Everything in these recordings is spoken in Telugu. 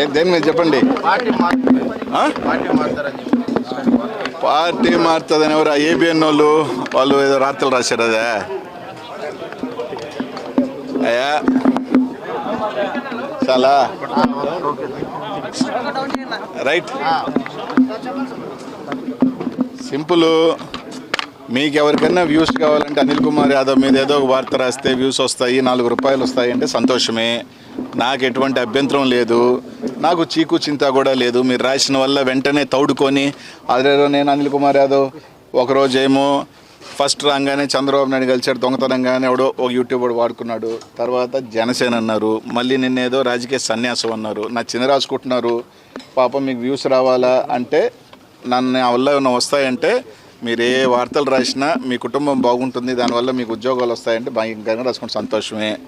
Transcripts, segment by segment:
ఏం దేని మీద చెప్పండి? పార్టీ మారుతుందని ఎవరు? ఏబిఎన్ వాళ్ళు వాళ్ళు ఏదో రాత్రులు రాశారు అదే. అయ్యా. చాలా. రైట్. సింపుల్. మీకు ఎవరికైనా వ్యూస్ కావాలంటే అనిల్ కుమార్ యాదవ్ మీద ఏదో ఒక వార్త రాస్తే వ్యూస్ వస్తాయి నాలుగు రూపాయలు వస్తాయి అంటే సంతోషమే. నాకు ఎటువంటి అభ్యంతరం లేదు. నాకు చీకు చింత కూడా లేదు. మీరు రాసిన వల్ల వెంటనే తౌడుకొని అదేదో నేను అనిల్ కుమార్ యాదవ్ ఒకరోజు ఏమో ఫస్ట్ రాగానే చంద్రబాబు నాయుడు కలిసాడు దొంగతనంగానే ఎవడో ఒక యూట్యూబర్ వాడుకున్నాడు. తర్వాత జనసేన అన్నారు. మళ్ళీ నిన్నేదో రాజకీయ సన్యాసం అన్నారు. నా చిన్న రాసుకుంటున్నారు పాపం మీకు వ్యూస్ రావాలా అంటే నన్ను వల్ల ఏమైనా వస్తాయంటే మీరు ఏ వార్తలు రాసినా మీ కుటుంబం బాగుంటుంది దానివల్ల మీకు ఉద్యోగాలు వస్తాయంటే భయంకరంగా రాసుకుంటే సంతోషమే.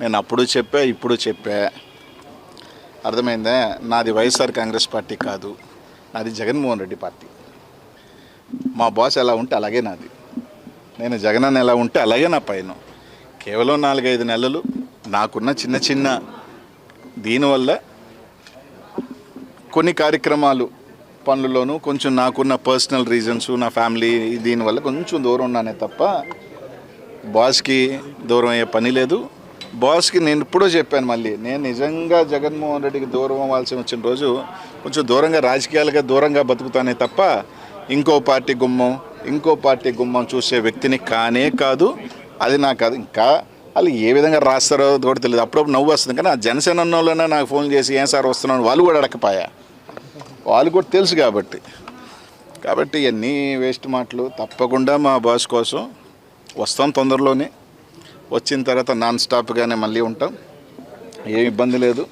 నేను అప్పుడు చెప్పా ఇప్పుడు చెప్పా. అర్థమైందా? నాది వైఎస్ఆర్ కాంగ్రెస్ పార్టీ కాదు. నాది జగన్మోహన్ రెడ్డి పార్టీ. మా బాస్ ఎలా ఉంటే అలాగే నాది. నేను జగన్ ఎలా ఉంటే అలాగే నా పైన. కేవలం నాలుగైదు నెలలు నాకున్న చిన్న చిన్న దీనివల్ల కొన్ని కార్యక్రమాలు పనుల్లోనూ కొంచెం నాకున్న పర్సనల్ రీజన్స్ నా ఫ్యామిలీ దీనివల్ల కొంచెం దూరం ఉన్నానే తప్ప బాస్కి దూరం అయ్యే పని లేదు. బాస్కి నేను ఇప్పుడో చెప్పాను మళ్ళీ నేను నిజంగా జగన్మోహన్ రెడ్డికి దూరం అవ్వాల్సి వచ్చిన రోజు కొంచెం దూరంగా రాజకీయాలుగా దూరంగా బతుకుతానే తప్ప ఇంకో పార్టీ గుమ్మం ఇంకో పార్టీ గుమ్మం చూసే వ్యక్తిని కానే కాదు. అది నాకు అది ఇంకా వాళ్ళు ఏ విధంగా రాస్తారో కూడా తెలియదు. అప్పుడప్పుడు నవ్వు వస్తుంది కానీ ఆ జనసేన నాకు ఫోన్ చేసి ఏం సార్ వస్తున్నాను వాళ్ళు కూడా అడగపాయా వాళ్ళు కూడా తెలుసు కాబట్టి. కాబట్టి ఇవన్నీ వేస్ట్ మాటలు. తప్పకుండా మా బాస్ కోసం వస్తాం తొందరలోనే. వచ్చిన తర్వాత నాన్ స్టాప్గానే మళ్ళీ ఉంటాం. ఏం ఇబ్బంది లేదు.